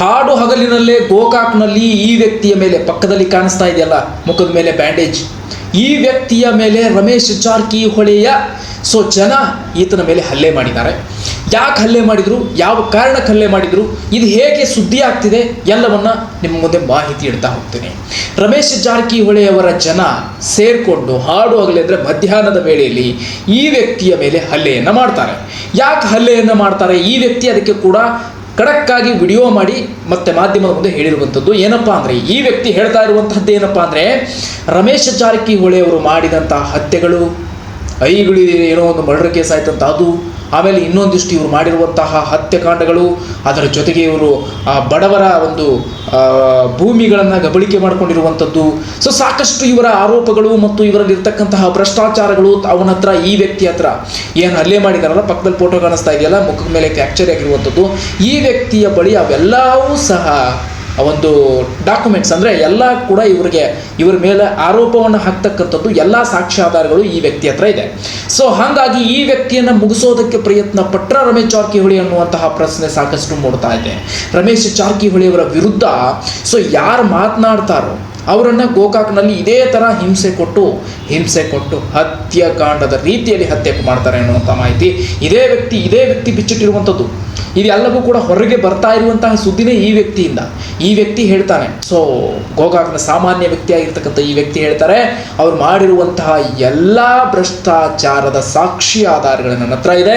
ಹಾಡು ಹಗಲಿನಲ್ಲೇ ಗೋಕಾಕ್ನಲ್ಲಿ ಈ ವ್ಯಕ್ತಿಯ ಮೇಲೆ ಪಕ್ಕದಲ್ಲಿ ಕಾಣಿಸ್ತಾ ಇದೆಯಲ್ಲ, ಮುಖದ ಮೇಲೆ ಬ್ಯಾಂಡೇಜ್. ಈ ವ್ಯಕ್ತಿಯ ಮೇಲೆ ರಮೇಶ್ ಜಾರಕಿಹೊಳಿಯ ಸೊ ಜನ ಈತನ ಮೇಲೆ ಹಲ್ಲೆ ಮಾಡಿದ್ದಾರೆ. ಯಾಕೆ ಹಲ್ಲೆ ಮಾಡಿದ್ರು? ಯಾವ ಕಾರಣಕ್ಕೆ ಹಲ್ಲೆ ಮಾಡಿದ್ರು? ಇದು ಹೇಗೆ ಸುದ್ದಿ ಆಗ್ತಿದೆ? ಎಲ್ಲವನ್ನ ನಿಮ್ಮ ಮುಂದೆ ಮಾಹಿತಿ ಇಡ್ತಾ ಹೋಗ್ತೀನಿ. ರಮೇಶ್ ಜಾರ್ಕಿ ಅವರ ಜನ ಸೇರಿಕೊಂಡು ಹಾಡು ಆಗಲಿ ಅಂದರೆ ಮಧ್ಯಾಹ್ನದ ವೇಳೆಯಲ್ಲಿ ಈ ವ್ಯಕ್ತಿಯ ಮೇಲೆ ಹಲ್ಲೆಯನ್ನು ಮಾಡ್ತಾರೆ. ಯಾಕೆ ಹಲ್ಲೆಯನ್ನು ಮಾಡ್ತಾರೆ? ಈ ವ್ಯಕ್ತಿ ಅದಕ್ಕೆ ಕೂಡ ಖಡಕ್ಕಾಗಿ ವಿಡಿಯೋ ಮಾಡಿ ಮತ್ತೆ ಮಾಧ್ಯಮದ ಮುಂದೆ ಹೇಳಿರುವಂಥದ್ದು ಏನಪ್ಪ ಅಂದರೆ, ಈ ವ್ಯಕ್ತಿ ಹೇಳ್ತಾ ಇರುವಂತಹದ್ದು ಏನಪ್ಪ ಅಂದರೆ, ರಮೇಶ್ ಜಾರಕಿಹೊಳಿ ಅವರು ಮಾಡಿದಂತಹ ಹತ್ಯೆಗಳು, ಐಗಳು ಏನೋ ಒಂದು ಮರ್ಡರ್ ಕೇಸ್ ಆಯ್ತಂತ, ಅದು ಆಮೇಲೆ ಇನ್ನೊಂದಿಷ್ಟು ಇವರು ಮಾಡಿರುವಂತಹ ಹತ್ಯಕಾಂಡಗಳು, ಅದರ ಜೊತೆಗೆ ಇವರು ಆ ಬಡವರ ಒಂದು ಭೂಮಿಗಳನ್ನು ಗಬಳಿಕೆ ಮಾಡಿಕೊಂಡಿರುವಂಥದ್ದು. ಸೊ ಸಾಕಷ್ಟು ಇವರ ಆರೋಪಗಳು ಮತ್ತು ಇವರಲ್ಲಿರ್ತಕ್ಕಂತಹ ಭ್ರಷ್ಟಾಚಾರಗಳು ಅವನ ಹತ್ರ, ಈ ವ್ಯಕ್ತಿ ಹತ್ರ ಏನು ಹಲ್ಲೆ ಮಾಡಿದಾರಲ್ಲ, ಪಕ್ಕದಲ್ಲಿ ಫೋಟೋ ಕಾಣಿಸ್ತಾ ಇದೆಯಲ್ಲ, ಮುಖದ ಮೇಲೆ ಕ್ಯಾಪ್ಚರ್ ಆಗಿರುವಂಥದ್ದು. ಈ ವ್ಯಕ್ತಿಯ ಬಳಿ ಅವೆಲ್ಲವೂ ಸಹ ಒಂದು ಡಾಕ್ಯುಮೆಂಟ್ಸ್ ಅಂದರೆ ಎಲ್ಲ ಕೂಡ ಇವರಿಗೆ ಇವರ ಮೇಲೆ ಆರೋಪವನ್ನು ಹಾಕ್ತಕ್ಕಂಥದ್ದು ಎಲ್ಲ ಸಾಕ್ಷ್ಯಾಧಾರಗಳು ಈ ವ್ಯಕ್ತಿ ಹತ್ರ ಇದೆ. ಸೊ ಹಾಗಾಗಿ ಈ ವ್ಯಕ್ತಿಯನ್ನು ಮುಗಿಸೋದಕ್ಕೆ ಪ್ರಯತ್ನ ಪಟ್ಟ ರಮೇಶ್ ಜಾರಕಿಹೊಳಿ ಅನ್ನುವಂತಹ ಪ್ರಶ್ನೆ ಸಾಕಷ್ಟು ಮೂಡ್ತಾ ಇದೆ. ರಮೇಶ್ ಜಾರಕಿಹೊಳಿ ಅವರ ವಿರುದ್ಧ ಸೊ ಯಾರು ಮಾತನಾಡ್ತಾರೋ ಅವರನ್ನು ಗೋಕಾಕ್ನಲ್ಲಿ ಇದೇ ಥರ ಹಿಂಸೆ ಕೊಟ್ಟು ಹಿಂಸೆ ಕೊಟ್ಟು ಹತ್ಯಾಕಾಂಡದ ರೀತಿಯಲ್ಲಿ ಹತ್ಯೆ ಮಾಡ್ತಾರೆ ಅನ್ನುವಂಥ ಮಾಹಿತಿ ಇದೇ ವ್ಯಕ್ತಿ ಇದೇ ವ್ಯಕ್ತಿ ಬಿಚ್ಚಿಟ್ಟಿರುವಂಥದ್ದು. ಇದೆಲ್ಲವೂ ಕೂಡ ಹೊರಗೆ ಬರ್ತಾ ಇರುವಂತಹ ಸುದ್ದಿನೇ ಈ ವ್ಯಕ್ತಿಯಿಂದ. ಈ ವ್ಯಕ್ತಿ ಹೇಳ್ತಾನೆ, ಸೊ ಗೋಕಾಕ್ನ ಸಾಮಾನ್ಯ ವ್ಯಕ್ತಿಯಾಗಿರ್ತಕ್ಕಂಥ ಈ ವ್ಯಕ್ತಿ ಹೇಳ್ತಾರೆ, ಅವ್ರು ಮಾಡಿರುವಂತಹ ಎಲ್ಲ ಭ್ರಷ್ಟಾಚಾರದ ಸಾಕ್ಷಿ ಆಧಾರಗಳು ನನ್ನ ಹತ್ರ ಇದೆ,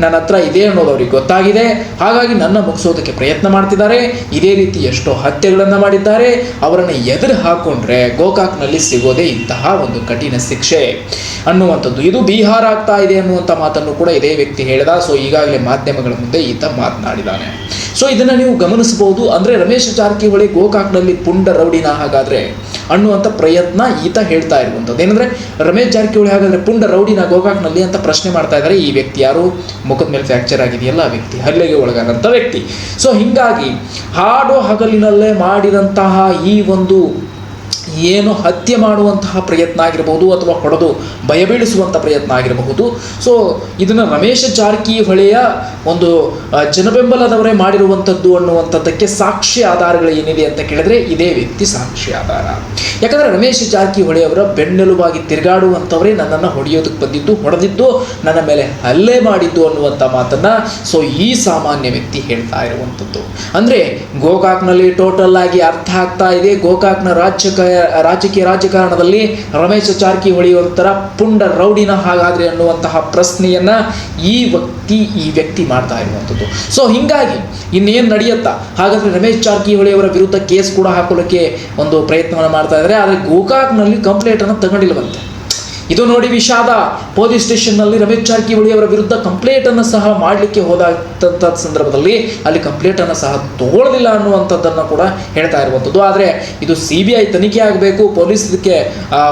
ನನ್ನ ಹತ್ರ ಇದೆ ಅನ್ನೋದು ಅವ್ರಿಗೆ ಗೊತ್ತಾಗಿದೆ, ಹಾಗಾಗಿ ನನ್ನ ಮುಗಿಸೋದಕ್ಕೆ ಪ್ರಯತ್ನ ಮಾಡ್ತಿದ್ದಾರೆ, ಇದೇ ರೀತಿ ಎಷ್ಟೋ ಹತ್ಯೆಗಳನ್ನು ಮಾಡಿದ್ದಾರೆ, ಅವರನ್ನು ಎದುರು ಹಾಕೊಂಡ್ರೆ ಗೋಕಾಕ್ನಲ್ಲಿ ಸಿಗೋದೇ ಇಂತಹ ಒಂದು ಕಠಿಣ ಶಿಕ್ಷೆ. ಅನ್ನುವಂಥದ್ದು. ಇದು ಬಿಹಾರ ಆಗ್ತಾ ಇದೆ ಅನ್ನುವಂಥ ಮಾತನ್ನು ಕೂಡ ಇದೇ ವ್ಯಕ್ತಿ ಹೇಳಿದ. ಸೊ, ಈಗಾಗಲೇ ಮಾಧ್ಯಮಗಳ ಮುಂದೆ ಈತ ಮಾತನಾಡಿದ್ದಾನೆ. ಸೊ ಇದನ್ನು ನೀವು ಗಮನಿಸಬಹುದು. ಅಂದರೆ ರಮೇಶ್ ಜಾರಕಿಹೊಳಿ ಗೋಕಾಕ್ನಲ್ಲಿ ಪುಂಡ ರೌಡಿನ ಹಾಗಾದ್ರೆ ಅನ್ನುವಂಥ ಪ್ರಯತ್ನ ಈತ ಹೇಳ್ತಾ ಇರುವಂಥದ್ದು. ಏನಂದರೆ, ರಮೇಶ್ ಜಾರಕಿಹೊಳಿ ಹಾಗಾದ್ರೆ ಪುಂಡ ರೌಡಿನ ಗೋಕಾಕ್ನಲ್ಲಿ ಅಂತ ಪ್ರಶ್ನೆ ಮಾಡ್ತಾ ಇದ್ದಾರೆ. ಈ ವ್ಯಕ್ತಿ ಯಾರು? ಮುಖದ ಮೇಲೆ ಫ್ಯಾಕ್ಚರ್ ಆಗಿದೆಯಲ್ಲ ಆ ವ್ಯಕ್ತಿ, ಹಲ್ಲೆಗೆ ಒಳಗಾದಂಥ ವ್ಯಕ್ತಿ. ಸೊ ಹಿಂಗಾಗಿ ಹಾಡು ಹಗಲಿನಲ್ಲೇ ಮಾಡಿದಂತಹ ಈ ಒಂದು ಏನು ಹತ್ಯೆ ಮಾಡುವಂತಹ ಪ್ರಯತ್ನ ಆಗಿರಬಹುದು ಅಥವಾ ಹೊಡೆದು ಭಯಬೀಳಿಸುವಂಥ ಪ್ರಯತ್ನ ಆಗಿರಬಹುದು. ಸೊ ಇದನ್ನು ರಮೇಶ್ ಜಾರಕಿಹೊಳಿಯ ಒಂದು ಜನಬೆಂಬಲದವರೇ ಮಾಡಿರುವಂಥದ್ದು ಅನ್ನುವಂಥದ್ದಕ್ಕೆ ಸಾಕ್ಷಿ ಆಧಾರಗಳು ಏನಿದೆ ಅಂತ ಕೇಳಿದ್ರೆ ಇದೇ ವ್ಯಕ್ತಿ ಸಾಕ್ಷಿ ಆಧಾರ. ಯಾಕಂದರೆ ರಮೇಶ್ ಜಾರಕಿಹೊಳಿ ಅವರ ಬೆನ್ನೆಲುಬಾಗಿ ತಿರುಗಾಡುವಂಥವರೇ ನನ್ನನ್ನು ಹೊಡೆಯೋದಕ್ಕೆ ಬಂದಿದ್ದು, ಹೊಡೆದಿದ್ದು, ನನ್ನ ಮೇಲೆ ಹಲ್ಲೆ ಮಾಡಿದ್ದು ಅನ್ನುವಂಥ ಮಾತನ್ನ ಸೊ, ಈ ಸಾಮಾನ್ಯ ವ್ಯಕ್ತಿ ಹೇಳ್ತಾ ಇರುವಂಥದ್ದು. ಅಂದರೆ ಗೋಕಾಕ್ನಲ್ಲಿ ಟೋಟಲ್ ಆಗಿ ಅರ್ಥ ಆಗ್ತಾ ಇದೆ. ಗೋಕಾಕ್ನ ರಾಜಕ ರಾಜಕೀಯ ರಾಜಕಾರಣದಲ್ಲಿ ರಮೇಶ್ ಜಾರಕಿಹೊಳಿ ಒಂಥರ ಪುಂಡ ರೌಡಿನ ಹಾಗಾದ್ರೆ ಅನ್ನುವಂತಹ ಪ್ರಶ್ನೆಯನ್ನ ಈ ವ್ಯಕ್ತಿ ಈ ವ್ಯಕ್ತಿ ಮಾಡ್ತಾ ಇರುವಂಥದ್ದು. ಸೊ ಹಿಂಗಾಗಿ ಇನ್ನೇನು ನಡೆಯುತ್ತಾ? ಹಾಗಾದ್ರೆ ರಮೇಶ್ ಜಾರಕಿಹೊಳಿ ಅವರ ವಿರುದ್ಧ ಕೇಸ್ ಕೂಡ ಹಾಕೊಳ್ಳೋಕೆ ಒಂದು ಪ್ರಯತ್ನವನ್ನು ಮಾಡ್ತಾ ಇದ್ದಾರೆ. ಆದರೆ ಗೋಕಾಕ್ನಲ್ಲಿ ಕಂಪ್ಲೇಂಟನ್ನು ತಗೊಂಡಿಲ್ವಂತೆ ಇದು ನೋಡಿ ವಿಷಾದ ಪೊಲೀಸ್ ಸ್ಟೇಷನ್ನಲ್ಲಿ ರಮೇಶ್ ಜಾರಕಿಹೊಳಿ ಅವರ ವಿರುದ್ಧ ಕಂಪ್ಲೇಂಟನ್ನು ಸಹ ಮಾಡಲಿಕ್ಕೆ ಹೋದಂಥ ಸಂದರ್ಭದಲ್ಲಿ ಅಲ್ಲಿ ಕಂಪ್ಲೇಂಟನ್ನು ಸಹ ತಗೊಳ್ಳೋದಿಲ್ಲ ಅನ್ನುವಂಥದ್ದನ್ನು ಕೂಡ ಹೇಳ್ತಾ ಇರುವಂಥದ್ದು. ಆದರೆ ಇದು ಸಿ ಬಿ ಐ ತನಿಖೆ ಆಗಬೇಕು ಪೊಲೀಸಕ್ಕೆ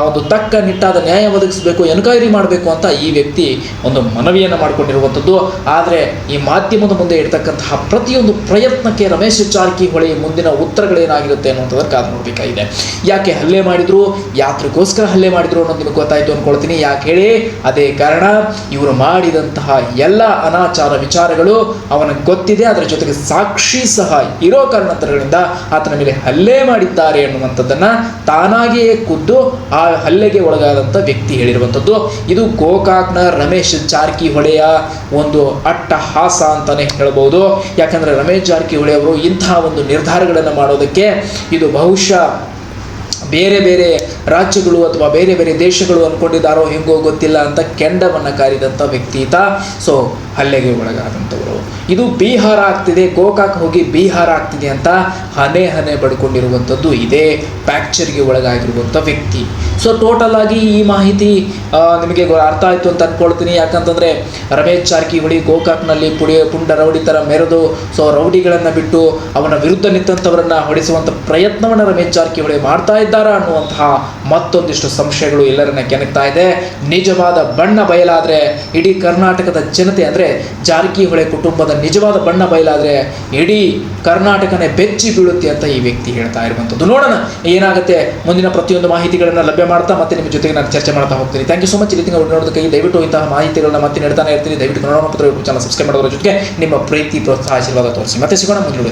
ಒಂದು ತಕ್ಕ ನಿಟ್ಟಾದ ನ್ಯಾಯ ಒದಗಿಸಬೇಕು, ಎನ್ಕ್ವೈರಿ ಮಾಡಬೇಕು ಅಂತ ಈ ವ್ಯಕ್ತಿ ಒಂದು ಮನವಿಯನ್ನು ಮಾಡಿಕೊಂಡಿರುವಂಥದ್ದು. ಆದರೆ ಈ ಮಾಧ್ಯಮದ ಮುಂದೆ ಇರ್ತಕ್ಕಂತಹ ಪ್ರತಿಯೊಂದು ಪ್ರಯತ್ನಕ್ಕೆ ರಮೇಶ್ ಜಾರಕಿಹೊಳಿ ಮುಂದಿನ ಉತ್ತರಗಳೇನಾಗಿರುತ್ತೆ ಅನ್ನುವಂಥದ್ದು ಕಾದು ನೋಡಬೇಕಾಗಿದೆ. ಯಾಕೆ ಹಲ್ಲೆ ಮಾಡಿದ್ರು, ಯಾತ್ರೆಗೋಸ್ಕರ ಹಲ್ಲೆ ಮಾಡಿದ್ರು ಅನ್ನೋದು ನಿಮಗೆ ಗೊತ್ತಾಯ್ತು. ಅನ್ಕೊಳ್ತೀನಿ ಯಾಕೆ ಹೇಳಿ? ಅದೇ ಕಾರಣ ಇವರು ಮಾಡಿದಂತಹ ಎಲ್ಲ ಅನಾಚಾರ ವಿಚಾರಗಳು ಅವನಿಗೆ ಗೊತ್ತಿದೆ. ಅದರ ಜೊತೆಗೆ ಸಾಕ್ಷಿ ಸಹ ಇರೋ ಕಾರಣಾಂತರಗಳಿಂದ ಆತನ ಮೇಲೆ ಹಲ್ಲೆ ಮಾಡಿದ್ದಾರೆ ಅನ್ನುವಂಥದ್ದನ್ನ ತಾನಾಗಿಯೇ ಖುದ್ದು ಆ ಹಲ್ಲೆಗೆ ಒಳಗಾದಂಥ ವ್ಯಕ್ತಿ ಹೇಳಿರುವಂಥದ್ದು. ಇದು ಗೋಕಾಕ್ನ ರಮೇಶ್ ಜಾರಕಿಹೊಳಿಯ ಒಂದು ಅಟ್ಟಹಾಸ ಅಂತಾನೆ ಹೇಳ್ಬೋದು. ಯಾಕಂದ್ರೆ ರಮೇಶ್ ಜಾರಕಿಹೊಳಿ ಅವರು ಇಂತಹ ಒಂದು ನಿರ್ಧಾರಗಳನ್ನು ಮಾಡೋದಕ್ಕೆ ಇದು ಬಹುಶಃ ಬೇರೆ ಬೇರೆ ರಾಜ್ಯಗಳು ಅಥವಾ ಬೇರೆ ಬೇರೆ ದೇಶಗಳು ಅಂದ್ಕೊಂಡಿದ್ದಾರೋ ಹೆಂಗೋ ಗೊತ್ತಿಲ್ಲ ಅಂತ ಕೆಂಡವನ್ನು ಕಾರಿದಂಥ ವ್ಯಕ್ತಿ ಈತ. ಸೊ ಹಲ್ಲೆಗೆ ಒಳಗಾದಂಥವರು ಇದು ಬಿಹಾರ ಆಗ್ತಿದೆ, ಗೋಕಾಕ್ ಹೋಗಿ ಬಿಹಾರ ಆಗ್ತಿದೆ ಅಂತ ಹನೆ ಹನೆ ಪಡ್ಕೊಂಡಿರುವಂಥದ್ದು ಇದೇ ಫ್ಯಾಕ್ಚರ್ಗೆ ಒಳಗಾಗಿರುವಂಥ ವ್ಯಕ್ತಿ. ಸೊ ಟೋಟಲ್ ಆಗಿ ಈ ಮಾಹಿತಿ ನಿಮಗೆ ಅರ್ಥ ಆಯಿತು ಅಂತ ಅಂದ್ಕೊಳ್ತೀನಿ ಯಾಕಂತಂದರೆ ರಮೇಶ್ ಜಾರಕಿಹೊಳಿ ಗೋಕಾಕ್ನಲ್ಲಿ ಪುಡಿ, ಪುಂಡ ರೌಡಿ ಥರ ಮೆರೆದು ಸೊ ರೌಡಿಗಳನ್ನು ಬಿಟ್ಟು ಅವನ ವಿರುದ್ಧ ನಿಂತಂಥವರನ್ನು ಹೊಡೆಸುವಂಥ ಪ್ರಯತ್ನವನ್ನು ರಮೇಶ್ ಜಾರಕಿಹೊಳಿ ಮಾಡ್ತಾ ಇದ್ದಾರಾ ಅನ್ನುವಂತಹ ಮತ್ತೊಂದಿಷ್ಟು ಸಂಶಯಗಳು ಎಲ್ಲರನ್ನ ಕೆನಕ್ತಾ ಇದೆ. ನಿಜವಾದ ಬಣ್ಣ ಬಯಲಾದರೆ ಇಡೀ ಕರ್ನಾಟಕದ ಜನತೆ, ಅಂದರೆ ಜಾರಕಿಹೊಳಿ ಕುಟುಂಬದ ನಿಜವಾದ ಬಣ್ಣ ಬಯಲಾದರೆ ಇಡೀ ಕರ್ನಾಟಕನೇ ಬೆಚ್ಚಿ ಬೀಳುತ್ತೆ ಅಂತ ಈ ವ್ಯಕ್ತಿ ಹೇಳ್ತಾ ಇರುವಂಥದ್ದು. ನೋಡೋಣ, ಏನಾಗುತ್ತೆ? ಮುಂದಿನ ಪ್ರತಿಯೊಂದು ಮಾಹಿತಿಗಳನ್ನು ಲಭ್ಯ ಮಾಡ್ತಾ ಮತ್ತೆ ನಿಮ್ಮ ಜೊತೆಗೆ ನಾನು ಚರ್ಚೆ ಮಾಡ್ತಾ ಹೋಗ್ತೀನಿ. ಥ್ಯಾಂಕ್ ಯು ಸೊ ಮಚ್ ಇಲ್ಲಿ ನೋಡೋದಕ್ಕೆ ದಯವಿಟ್ಟು ಇಂತಹ ಮಾಹಿತಿಗಳನ್ನ ಮತ್ತೆ ನೀಡ್ತಾನೆ ಇರ್ತೀನಿ. ದಯವಿಟ್ಟು ಕನ್ನಡ ಯೂಟ್ಯೂಬ್ ಚಾನಲ್ ಸಬ್ಸ್ಕ್ರೈಬ್ ಮಾಡೋದ್ರ ಜೊತೆಗೆ ನಿಮ್ಮ ಪ್ರೀತಿ, ಪ್ರೋತ್ಸಾಹ, ಆಶೀರ್ವಾದ ತೋರಿಸಿ. ಮತ್ತೆ ಸಿಗೋಣ ಮುಂದಿನ